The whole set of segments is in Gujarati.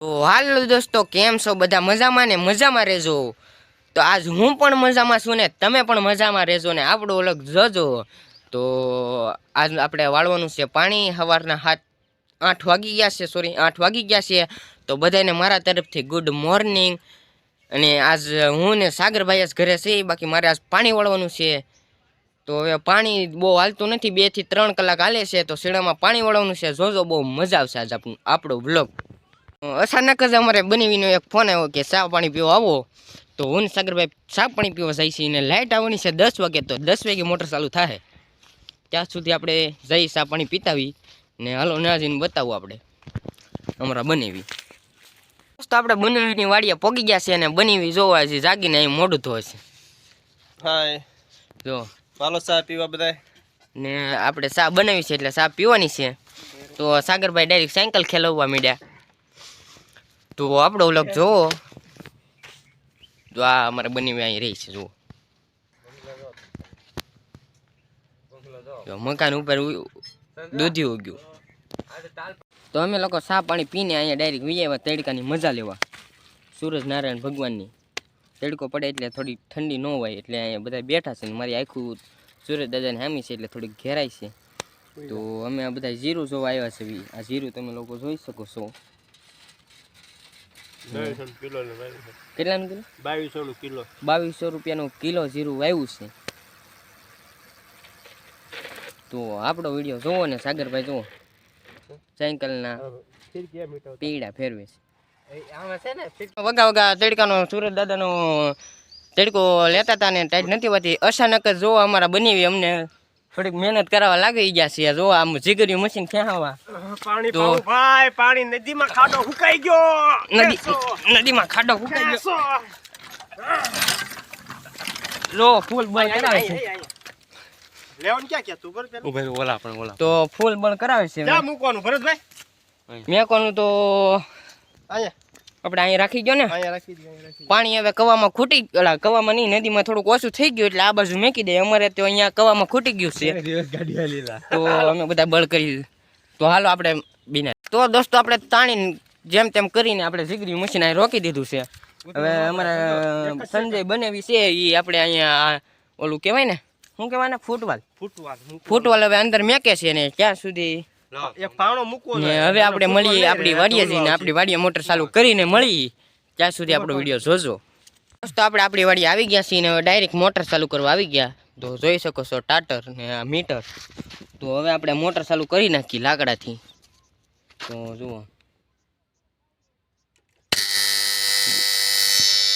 તો હાલો દોસ્તો, કેમ છો? બધા મજામાં ને? મજામાં રહેજો. તો આજ હું પણ મજામાં છું ને, તમે પણ મજામાં રહેજો ને? આપણો ઓલગ જજો. તો આજ આપણે વાળવાનું છે પાણી. સવારના હાથ આઠ વાગી ગયા છે સોરી આઠ વાગી ગયા છે. તો બધાને મારા તરફથી ગુડ મોર્નિંગ અને આજ હું ને સાગરભાઈ જ ઘરે છે, બાકી મારે આજ પાણી વાળવાનું છે. તો હવે પાણી બહુ હાલતું નથી બેથી ત્રણ કલાક હાલે છે, તો શેણામાં પાણી વાળવાનું છે. જોજો, બહુ મજા આવશે આજ આપણું આપણો બ્લોગ અચાનક જ અમારે બનીવીનો એક ફોન આવ્યો કે ચા પાણી પીવા આવો. તો હું સાગરભાઈ ચા પાણી પીવા જાય છે ને લાઇટ આવવાની છે દસ વાગે તો દસ વાગે મોટર ચાલુ થાય ત્યાં સુધી આપણે જઈ ચા પાણી પીતાવી ને હાલો ના જઈને બતાવું આપણે અમારા બનેવી. તો આપણે બનેવીની વાડીએ પોગી ગયા છે અને બનેવી જોવા છે જાગીને અહીં મોઢું ધોય છે. હાય. જો. ચાલો ચા પીવા બધાય. ને આપણે ચા બનાવી છે એટલે ચા પીવાની છે. તો સાગરભાઈ ડાયરેક્ટ સાયકલ ખેલવવા માંડ્યા. તો આપણો વ્લોગ જોવો. જો આ અમારે બની અહીં રહી છે જુઓ. મકાન ઉપર દૂધી ઉગ્યું. તો અમે લોકો સા પાણી પીને અહીંયા ડાયરેક્ટ વિજયવા તડકાની મજા લેવા. સૂરજ નારાયણ ભગવાનની. તડકો પડે એટલે થોડી ઠંડી ન હોય એટલે અહીંયા બધા બેઠા છે ને મારી આખું સૂરજ દાદાની હામી છે એટલે થોડીક ઘેરાય છે. તો અમે આ બધા જીરું જોવા આવ્યા છે આ જીરું તમે લોકો જોઈ શકો છો. કિલો કેટલાનું કિલો? બાવીસો નું કિલો. બાવીસો રૂપિયાનું કિલો જીરું વાવ્યું છે. તો આપણો વીડિયો જોવો ને સાગરભાઈ જુઓ સાયકલના પીડા ફેરવે છે. વગા વગા તડકાનો સુરત દાદાનો તડકો લેતા હતા ને ટાઈટ નથી હોતી. અચાનક જ જોવા અમારા બની અમને થોડીક મહેનત કરાવવા લાગી ગયા છે જો આમ જીગર્યું મશીન ખેંચાવા. પાણી તો- ભાઈ પાણી નદીમાં ખાડો હુકાઈ ગયો. નદી નદીમાં ખાડો હુકાઈ ગયો. જો ફૂલ બંધ કરાવે છે. લેવન ક્યાં ક્યાં તું ભર પેલા ઓલા પણ ઓલા. તો ફૂલ બંધ કરાવે છે ક્યાં મૂકવાનું ભરતભાઈ. મેકોનું તો અહીંયા. આપણે અહીંયા રાખી ગયો ને પાણી હવે કવામાં ખૂટી ઓલા કવામાં નહીં નદીમાં થોડુંક ઓછું થઈ ગયું એટલે આ બાજુ મેકી દે. અમારે તો અહીંયા કવામાં ખૂટી ગયું છે. તો અમે બધા બળ કરી તો હાલો આપણે બીને. તો દોસ્તો આપણે તાણીને જેમ તેમ કરીને આપણે જીગરી મશીન અહીં રોકી દીધું છે. હવે અમારા સંજય બનેવી છે એ આપણે અહીંયા ઓલું કહેવાય ને શું કહેવાય ને ફૂટવાલ? ફૂટવાલ ફૂટવાલ હવે અંદર મેકે છે ને ક્યાં સુધી? એક પાણો મૂકવો ને હવે આપણે મળીએ આપણી વાડીએ જઈને આપણી વાડીએ મોટર ચાલુ કરીને મળીએ. ત્યાં સુધી આપણો વીડિયો જોજો. દોસ્તો આપણે આપણી વાડીએ આવી ગયા છીએ ને હવે ડાયરેક્ટ મોટર ચાલુ કરવા આવી ગયા. તો જોઈ શકો છો ટાટર ને આ મીટર. તો હવે આપણે મોટર ચાલુ કરી નાખી લાકડાથી. તો જુઓ.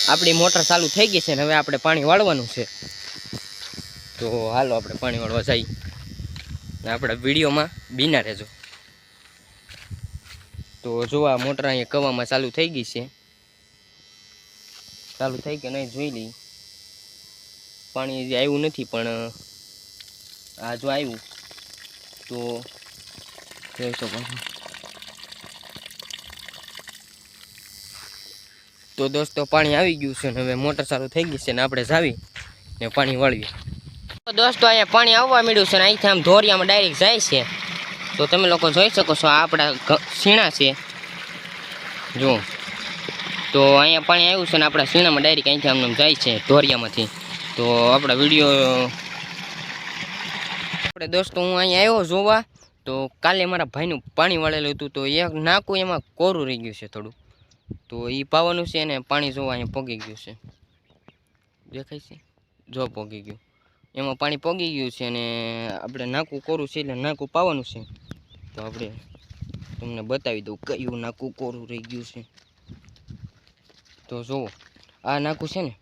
આપણી મોટર ચાલુ થઈ ગઈ છે ને હવે આપણે પાણી વાળવાનું છે. તો હાલો આપણે પાણી વાળવા જઈએ. આપણા વિડીયોમાં બીના રહેજો. તો જો આ મોટર અહીંયા કવામાં ચાલુ થઈ ગઈ છે. ચાલુ થઈ કે નહીં જોઈ લઈ પાણી આવ્યું નથી, પણ આ જો આવ્યું, તો જોઈ શકો. તો દોસ્તો, પાણી આવી ગયું છે ને હવે મોટર ચાલુ થઈ ગઈ છે ને આપણે જાવી ને પાણી વાળવી દોસ્તો, અહીંયા પાણી આવવા મળ્યું છે ને અહીંથી આમ ધોરિયામાં ડાયરેક્ટ જાય છે. તો તમે લોકો જોઈ શકો છો આપણા સીણા છે. જો. તો અહીંયા પાણી આવ્યું છે ને આપણા શીણામાં ડાયરેક્ટ અહીંથી આમ જાય છે, ધોરિયામાંથી. તો આપણા વીડિયો આપણે દોસ્તો, હું અહીંયા આવ્યો જોવા, તો કાલે મારા ભાઈનું પાણી વાળેલું હતું, તો એક નાકું એમાં કોરું રહી ગયું છે થોડું. તો એ પાવાનું છે ને પાણી જોવા અહીંયા પોગી ગયું છે. દેખાય છે? જો પોગી ગયું. એમાં પાણી પોગી ગયું છે અને આપણે નાકું કોરું છે એટલે નાકું પાવાનું છે. તો આપણે તમને બતાવી દઉં કયું નાકું કોરું રહી ગયું છે. તો જુઓ, આ નાકું છે ને,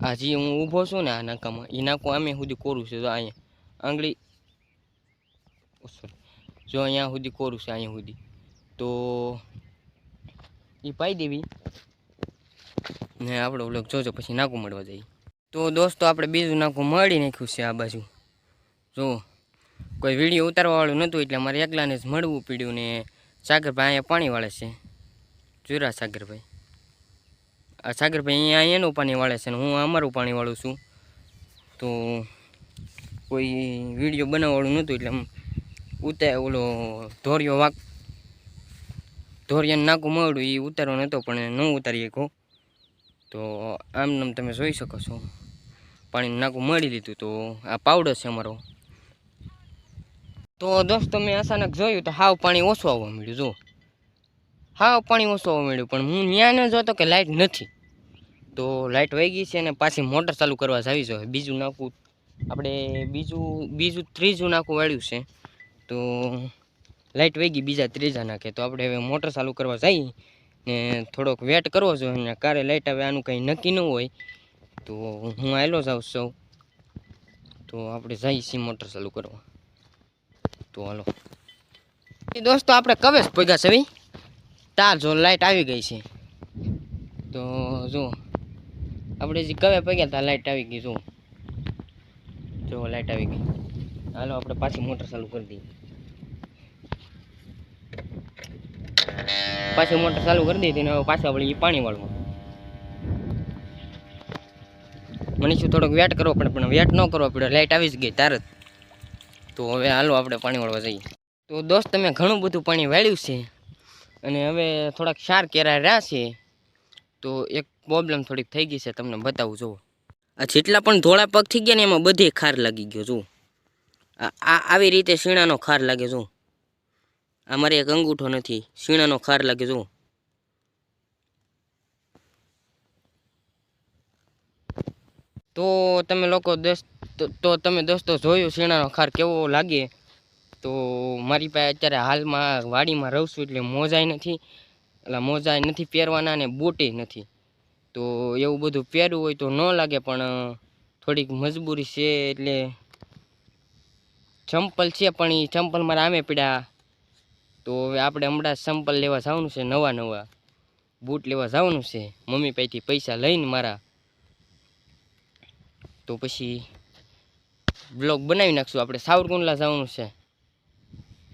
આ જે હું ઊભો છું ને આ નાકામાં એ નાકું આમે સુધી કોરું છે. તો અહીંયા આંગળી સોરી, જો અહીંયા સુધી કોરું છે, અહીંયા સુધી. તો એ પાઈ દેવી ને આપણે ઓલો જોજો, પછી નાકું મળવા જઈએ તો દોસ્તો, આપણે બીજું નાખું, મળી નાખ્યું છે આ બાજુ. જો, કોઈ વીડિયો ઉતારવાવાળું નહોતું એટલે મારે એકલાને જ મળવું પડ્યું ને સાગરભાઈ અહીંયા પાણી વાળે છે. જુરા સાગરભાઈ. આ સાગરભાઈ અહીંયા એનું પાણી વાળે છે ને હું અમારું પાણી વાળું છું. તો કોઈ વીડિયો બનાવવાળું નહોતું એટલે આમ ઉતાર ઓલો ધોરિયો વાક ધોરિયાને નાકું મળ્યું એ ઉતારવાનું હતો, પણ ન ઉતારી શકો તો આમ નામ તમે જોઈ શકો છો. પાણીનું નાકું મળી લીધું. તો આ પાવડર છે અમારો. તો દોસ્તો મેં અચાનક જોયું તો હાવ પાણી ઓછું આવવા મળ્યું જો હાવ પાણી ઓછું આવવા મળ્યું, પણ હું ત્યાં ન જોતો કે લાઇટ નથી. તો લાઇટ વહી છે અને પાછી મોટર ચાલુ કરવા જાવી જોઈએ બીજું નાખું, આપણે બીજું બીજું ત્રીજું નાખું વાળ્યું છે. તો લાઇટ વહી બીજા ત્રીજા નાખે. તો આપણે હવે મોટર ચાલુ કરવા જઈએ ને થોડોક વેટ કરવો જોઈએ, ને કારે લાઇટ આવે, આનું કંઈ નક્કી ન હોય. તો હું આવેલો જાઉં સૌ. તો આપણે જઈએ છીએ મોટર ચાલુ કરવા. તો હાલો. એ દોસ્તો, આપણે કવેશ ભેગા છે તાર જો લાઇટ આવી ગઈ છે. તો જો, આપણે જે કવે પગ્યા ત્યાં લાઇટ આવી ગઈ જો. જો લાઇટ આવી ગઈ. હાલો, આપણે પાછી મોટર ચાલુ કરી દઈએ. પાછી મોટર ચાલુ કરી દીધી ને હવે પાછા આપણે પાણી વાળવું. મને શું થોડોક વેટ કરવો પડે, પણ વેટ ન કરવો પડે લાઇટ આવી જ ગઈ તાર. તો હવે હાલો આપણે પાણી વાળવા જઈએ. તો દોસ્ત, તમે ઘણું બધું પાણી વાળ્યું છે અને હવે થોડાક ક્ષાર કેરા રહ્યા છે. તો એક પ્રોબ્લેમ થોડીક થઈ ગઈ છે, તમને બતાવું, જુઓ. આ જેટલા પણ ધોળા પગ થઈ ગયા ને એમાં બધે ખાર લાગી ગયો, જુઓ. આ- આવી રીતે શીણાનો ખાર લાગે, જુઓ. આ મારે એક અંગૂઠો નથી, શીણાનો ખાર લાગે, જુઓ. તો તમે લોકો દોસ્ત તો- તમે દોસ્તો જોયું શીણાનો ખાર કેવો લાગે? તો મારી પાસે અત્યારે હાલમાં વાડીમાં રહું છું એટલે મોજાય નથી. એટલે મોજાઈ નથી પહેરવાના ને બોટે નથી. તો એવું બધું પહેરવું હોય તો ન લાગે પણ થોડીક મજબૂરી છે એટલે ચંપલ છે પણ એ ચંપલ મારા આમે પડ્યા તો હવે આપણે હમણાં ચંપલ લેવા જવાનું છે નવા નવા. બૂટ લેવા જવાનું છે. મમ્મી પાસેથી પૈસા લઈને મારા તો પછી બ્લોગ બનાવી નાખશું. આપણે સાવરકુંડલા જવાનું છે.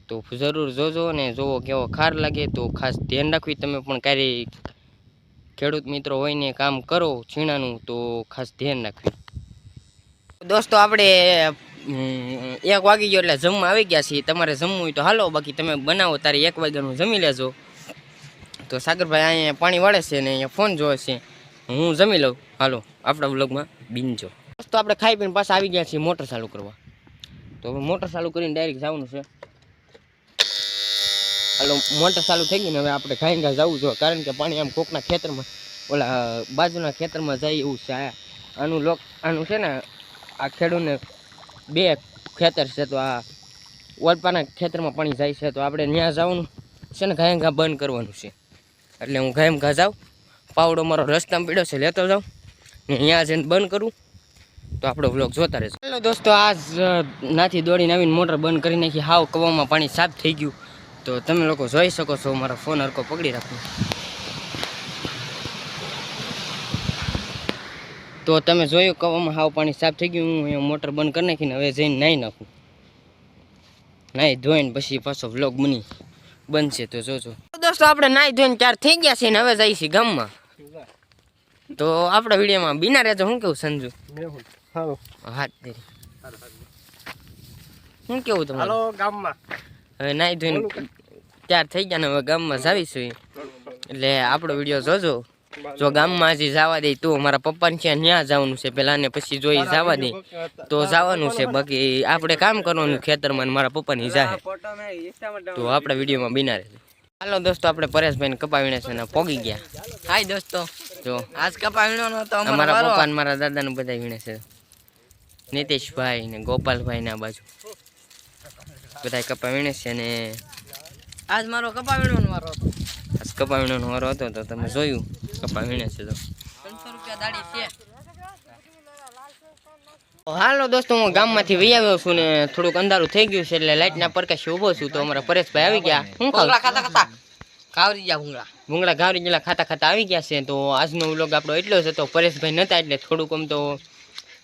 તો જરૂર જોજો અને જોવો કેવો ખાર લાગે તો ખાસ ધ્યાન રાખવી. તમે પણ ક્યારેય ખેડૂત મિત્રો હોય ને કામ કરો છીણાનું તો ખાસ ધ્યાન રાખવી. દોસ્તો, આપણે એક વાગી ગયો એટલે જમવા આવી ગયા છીએ. તમારે જમવું હોય તો હાલો, બાકી તમે બનાવો, તારે એક વાગ્યાનું જમી લેજો. તો સાગરભાઈ અહીંયા પાણી વાળે છે ને અહીંયા ફોન જોવે છે. હું જમી લઉં. હાલો, આપણા વ્લોગમાં બિનજો દોસ્તો આપણે ખાઈ પીને પાછા આવી ગયા છીએ મોટર ચાલુ કરવા. તો હવે મોટર ચાલુ કરીને ડાયરેક્ટ જવાનું છે. હાલો, મોટર ચાલુ થઈ ગઈ ને હવે આપણે ખાઈ ઘા જવું જોઈએ કારણ કે પાણી આમ કોકના ખેતરમાં, ઓલા બાજુના ખેતરમાં જાય એવું છે. આનું લોક, આનું છે ને, આ ખેડૂતને બે ખેતર છે તો આ ઓલપાના ખેતરમાં પાણી જાય છે તો આપણે ત્યાં જવાનું છે ને ઘાય ઘા બંધ કરવાનું છે. એટલે હું ઘાયમ ઘા જાઉં, પાવડો મારો રસ્તામાં પીડ્યો છે, લેતો જાઉં ને અહીંયા જઈને બંધ કરું. તો આપણો વ્લોગ જોતા રહેજો. હેલો દોસ્તો, આજ નાથી દોડીને આવીને મોટર બંધ કરી નાખી. હાવ કવામાં પાણી સાફ થઈ ગયું. તો તમે લોકો જોઈ શકો છો, મારો ફોન હરકો પકડી રાખો. તો તમે જોયું કવામાં હાવ પાણી સાફ થઈ ગયું. હું મોટર બંધ કરી નાખીને હવે જઈને નાહી નાખું. નાહી ધોઈને પછી પાછો વ્લોગ બની બનશે તો જોજો. દોસ્તો, આપણે નાહી ધોઈને ચાર થઈ ગયા છે ને હવે છીએ ગામમાં. તો આપણા વિડીયોમાં બિના રહેજો. હું કેવું સંજુ? હાલો. હાથ તેરી શું કેવું તમારું? હાલો ગામમાં. હવે નાહી ધોઈને ચાર થઈ ગયા ને હવે ગામમાં જાવીશું એટલે આપણો વીડિયો જોજો. જો ગામમાં હજી જવા દે તો મારા પપ્પાને છે ત્યાં જવાનું છે. પેલા ને પછી જોઈ જવા દે. તો જવાનું છે બાકી આપણે કામ કરવાનું ખેતરમાં ને મારા પપ્પાની જાહે. તો આપણા વિડીયોમાં બિના રહે. હાલો દોસ્તો આપણે પરેશભાઈને કપાવીને છે ને પોગી ગયા. હાય દોસ્તો. જો આજ કપાવીનો મારા અમારા પપ્પા ને મારા દાદા ને બધા વીણે છે. નીતિશભાઈ ને ગોપાલભાઈ ના બાજુ. બધા કપા વીણે છે ને આજ મારો કપાવીનો વારો હતો. આજ કપા વીણવાનો વારો હતો તો તમે જોયું કપા વીણે છે તો. ત્રણસો રૂપિયા દાડી છે. હાલો દોસ્તો હું ગામમાંથી વહી આવ્યો છું ને થોડુંક અંધારું થઈ ગયું છે એટલે લાઇટના પરકાશે ઊભો છું તો અમારા પરેશભાઈ આવી ગયા. હું ખાવ? ખાતા ખાતા. જા ભૂંગળા. ભૂંગળા ઘાવરી જેલા ખાતા ખાતા આવી ગયા છે. તો આજનો વ્લોગ આપણો એટલો જ હતો. પરેશભાઈ નહોતા એટલે થોડુંક આમ તો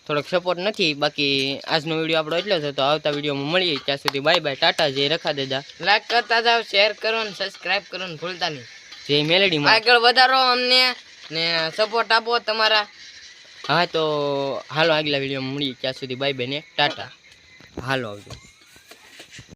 થોડોક સપોર્ટ નથી બાકી આજનો વીડિયો આપણો એટલો છે તો આવતા વિડીયોમાં મળીએ. ત્યાં સુધી બાય બાય ટાટા જય રખા દેજા લાઈક કરતા જાવ શેર કરો ને સબસ્ક્રાઈબ કરો ને ભૂલતા નહીં. જય મેલેડી આગળ વધારો અમને ને સપોર્ટ આપો તમારા. હા તો હાલો આગલા વિડીયોમાં મળીએ. ત્યાં સુધી બાય બાય ને. ટાટા. હાલો આવજો.